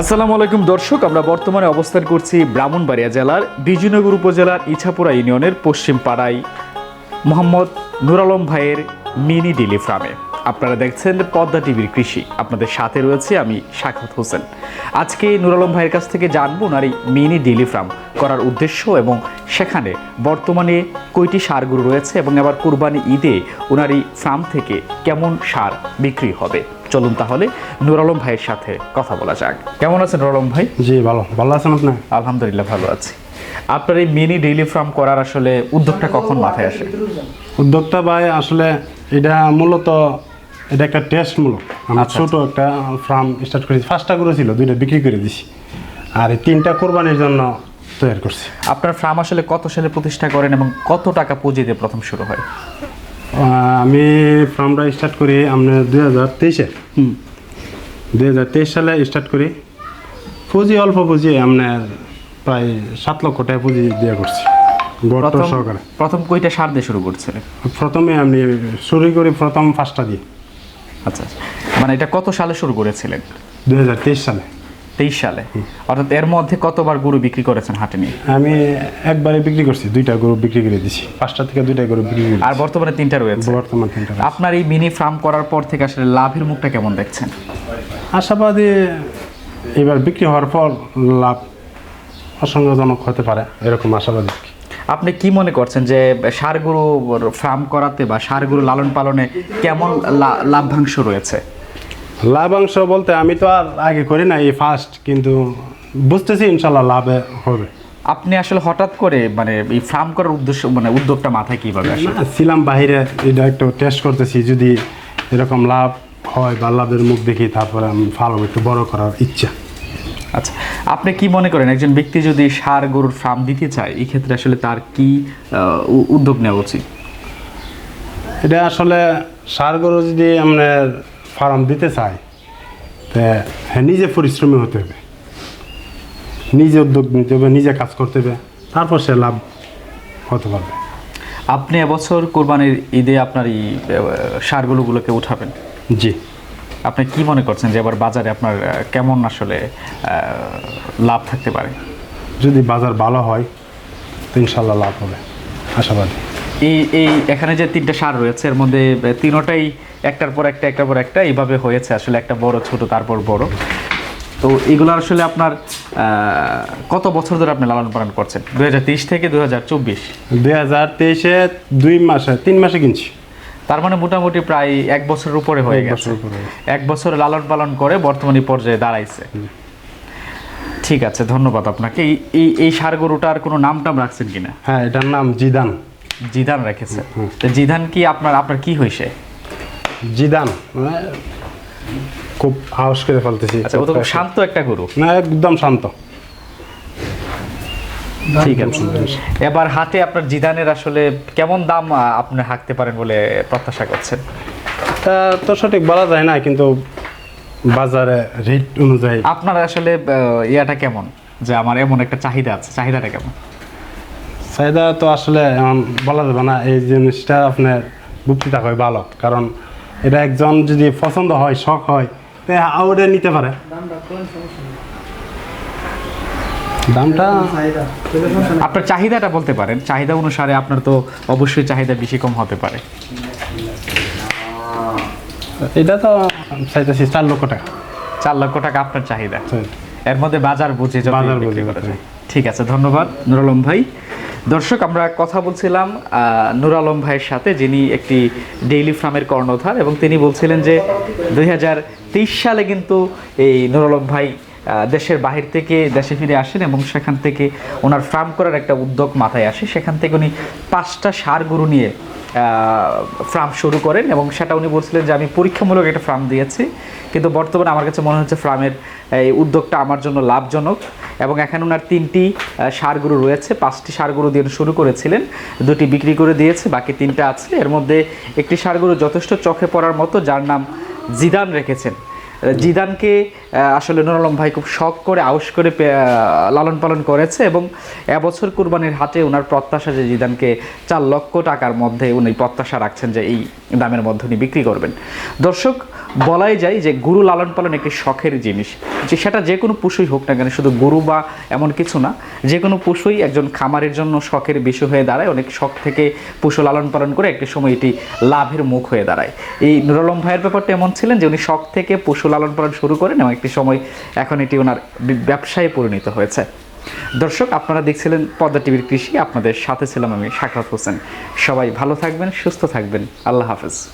আসসালামু আলাইকুম দর্শক, আমরা বর্তমানে অবস্থান করছি ব্রাহ্মণবাড়িয়া জেলার বিজয়নগর উপজেলার ইছাপুরা ইউনিয়নের পশ্চিম পাড়ায়। মোহাম্মদ নুর আলম ভাইয়ের মিনি ডেলি ফার্মে। আপনারা দেখছেন পদ্মা টিভির কৃষি। আপনাদের সাথে রয়েছে আমি শাখাত হোসেন। আজকে নুর আলম ভাইয়ের কাছ থেকে জানব এই মিনি ডেলি ফার্ম করার উদ্দেশ্য এবং সেখানে বর্তমানে কয়টি সারগুলো রয়েছে এবং আবার কুরবানি ঈদে ওনার এই ফার্ম থেকে কেমন সার বিক্রি হবে। চলুন তাহলে নুর আলম ভাইয়ের সাথে কথা বলা যাক। কেমন আছেন নুর আলম ভাই? জি ভালো। ভালো আছেন আপনি? আলহামদুলিল্লাহ ভালো আছি। আপনার এই মিনি ডেইলি ফার্ম করার আসলে উদ্যোগটা কখন মাথায় আসে? উদ্যোক্তা ভাই আসলে এটা মূলত এটা একটা টেস্ট মূলক আমরা ছোট একটা ফার্ম স্টার্ট করেছি। ফার্স্টটা করেছিল দুইটা বিক্রি করে দিছি। আর এই তিনটা কোরবানির জন্য তৈরি করছি। আপনার ফার্ম আসলে কত সালে প্রতিষ্ঠা করেন এবং কত টাকা পুঁজি দিয়ে প্রথম শুরু হয়? আমি ফার্মটা স্টার্ট করি আমরা দুই হাজার তেইশে। দুই হাজার তেইশ সালে স্টার্ট করি। পুঁজি অল্প পুঁজি আপনার প্রায় সাত লক্ষ টাকা পুঁজি দিয়ে করছি গর্ত সহকারে। প্রথম কয়টা সার দিয়ে শুরু করছিলেন প্রথমে আমি শুরু করি প্রথম ফার্স্টটা দিয়ে। আচ্ছা আচ্ছা। মানে এটা কত সালে শুরু করেছিলেন? দুই হাজার তেইশ সালে। তেইশ সালে? অর্থাৎ এর মধ্যে কতবার গরু বিক্রি করেছেন হাটে নিয়ে? আমি একবারে বিক্রি করছি দুইটা গরু বিক্রি করে দিছি। পাঁচটা থেকে দুইটা গরু বিক্রি করে আর বর্তমানে তিনটা রয়েছে। বর্তমান তিনটা আপনার এই মিনি ফার্ম করার পর থেকে আসলে লাভের মুখটা কেমন দেখছেন? আশাবাদী এবার বিক্রি হওয়ার পর লাভ অসংখ্যজনক হতে পারে এরকম আশাবাদী আপনি কি মনে করছেন যে সারগুলো ফার্ম করাতে বা সারগুলো লালন পালনে কেমন লা- লাভ্যাংশ রয়েছে? লাভাংশ বলতে আমি তো আর আগে করি না এই ফার্স্ট কিন্তু বুঝতেছি ইনশাল্লাহ লাভে হবে। আপনি আসলে হঠাৎ করে মানে এই ফার্ম করার উদ্দেশ্য মানে উদ্যোগটা মাথায় কীভাবে আসে? ছিলাম বাইরে এটা একটু টেস্ট করতেছি যদি এরকম লাভ হয় বা লাভের মুখ দেখি তারপরে আমি ভালো একটু বড় করার ইচ্ছা। আচ্ছা আপনি কি মনে করেন একজন ব্যক্তি যদি সার গরুর ফার্ম দিতে চায় এই ক্ষেত্রে আসলে তার কি উদ্যোগ নেওয়া উচিত? এটা আসলে সার গরু যদি আপনার ফার্ম দিতে চায় তা হ্যাঁ নিজে পরিশ্রমী হতে হবে। নিজে উদ্যোগ নিতে হবে নিজে কাজ করতে হবে তারপর সে লাভ হতে পারবে। আপনি এবছর কোরবানির ঈদে আপনার এই সারগুলোগুলোকে উঠাবেন? জি। আপনি কি মনে করছেন যে এবার বাজারে আপনার কেমন আসলে লাভ থাকতে পারে? যদি বাজার ভালো হয় তো ইনশাল্লাহ লাভ হবে। আশাবাদী। এই এই এখানে যে তিনটা সার রয়েছে এর মধ্যে তিনোটাই একটার পর একটা একটার পর একটা এইভাবে হয়েছে আসলে একটা বড় ছোট তারপর বড়। তো এগুলো আসলে আপনার কত বছর ধরে আপনি লালন পালন করছেন? দুই থেকে দুই দুই হাজার তেইশে দুই মাসে তিন মাসে কিনছি। তার মানে মোটামুটি প্রায় এক বছরের উপরে হয়ে গেছে। এক বছর লালন পালন করে বর্তমানে পর্যায়ে দাঁড়াইছে। ঠিক আছে ধন্যবাদ আপনাকে। এই এই সার গরুটার কোনো নাম টাম রাখছেন কিনা? হ্যাঁ এটার নাম জিদান। জিদান রেখেছে। তো জিধান কি আপনার আপনার কি হয়েছে? জিদান মানে খুব হাউস করে ফেলতেছি। আচ্ছা ও তো শান্ত একটা গরু। না একদম শান্ত। ঠিক আছে। এবার হাতে আপনার জিদানের আসলে কেমন দাম আপনি হাঁকতে পারেন বলে প্রত্যাশা করছেন? তা তো সঠিক বলা যায় না কিন্তু বাজারে রেট অনুযায়ী। আপনার আসলে ইয়াটা কেমন? যে আমার এমন একটা চাহিদা আছে চাহিদাটা কেমন? চাহিদা তো আসলে এমন বলা যাবে না এই জিনিসটা আপনার বুক্তিটা হয় ভালো কারণ এটা একজন যদি পছন্দ হয় শখ হয় তো আউটে নিতে পারে। দামটা আপনার চাহিদাটা বলতে পারেন। চাহিদা অনুসারে আপনার তো অবশ্যই চাহিদা বেশি কম হতে পারে। এটা তো চাইতেছি চার লক্ষ টাকা। চার লক্ষ টাকা আপনার চাহিদা। এর মধ্যে বাজার বুঝে বাজার বুঝে। ঠিক আছে ধন্যবাদ নুর আলম ভাই। দর্শক আমরা কথা বলছিলাম নুর আলম ভাইয়ের সাথে যিনি একটি ডেইলি ফার্মের কর্ণধার এবং তিনি বলছিলেন যে দুই হাজার তেইশ সালে কিন্তু এই নুর আলম ভাই দেশের বাহির থেকে দেশে ফিরে আসেন এবং সেখান থেকে ওনার ফার্ম করার একটা উদ্যোগ মাথায় আসে। সেখান থেকে উনি পাঁচটা সার গরু নিয়ে ফার্ম শুরু করেন এবং সেটা উনি বলছিলেন যে, আমি পরীক্ষামূলক একটা ফার্ম দিয়েছি। কিন্তু বর্তমানে আমার কাছে মনে হচ্ছে ফার্মের এই উদ্যোগটা আমার জন্য লাভজনক এবং এখন ওনার তিনটি সারগুরু রয়েছে। পাঁচটি সারগুরু দিয়ে শুরু করেছিলেন, দুটি বিক্রি করে দিয়েছে, বাকি তিনটা আছে। এর মধ্যে একটি সারগুরু যথেষ্ট চোখে পড়ার মতো, যার নাম জিদান রেখেছেন। জিদানকে আসলে নুর আলম ভাই খুব শখ করে আউস করে লালন পালন করেছে এবং এবছর কুরবানির হাটে ওনার প্রত্যাশা যে জিদানকে চার লক্ষ টাকার মধ্যে উনি প্রত্যাশা রাখছেন যে এই দামের মধ্যে উনি বিক্রি করবেন। দর্শক বলাই যায় যে গুরু লালন পালন একটি শখের জিনিস। যে সেটা যে কোনো পশুই হোক না কেন, শুধু গরু বা এমন কিছু না, যে কোনো পশুই একজন খামারের জন্য শখের বিষয় হয়ে দাঁড়ায়। অনেক শখ থেকে পশু লালন পালন করে একটি সময় এটি লাভের মুখ হয়ে দাঁড়ায়। এই নুরালম ভাইয়ের ব্যাপারটা এমন ছিলেন যে উনি শখ থেকে পশু লালন পালন শুরু করেন এবং একটি সময় এখন এটি ওনার ব্যবসায় পরিণত হয়েছে। দর্শক, আপনারা দেখছিলেন পদ্মা টিভির কৃষি। আপনাদের সাথে ছিলাম আমি সাকরাত হোসেন। সবাই ভালো থাকবেন, সুস্থ থাকবেন। আল্লাহ হাফেজ।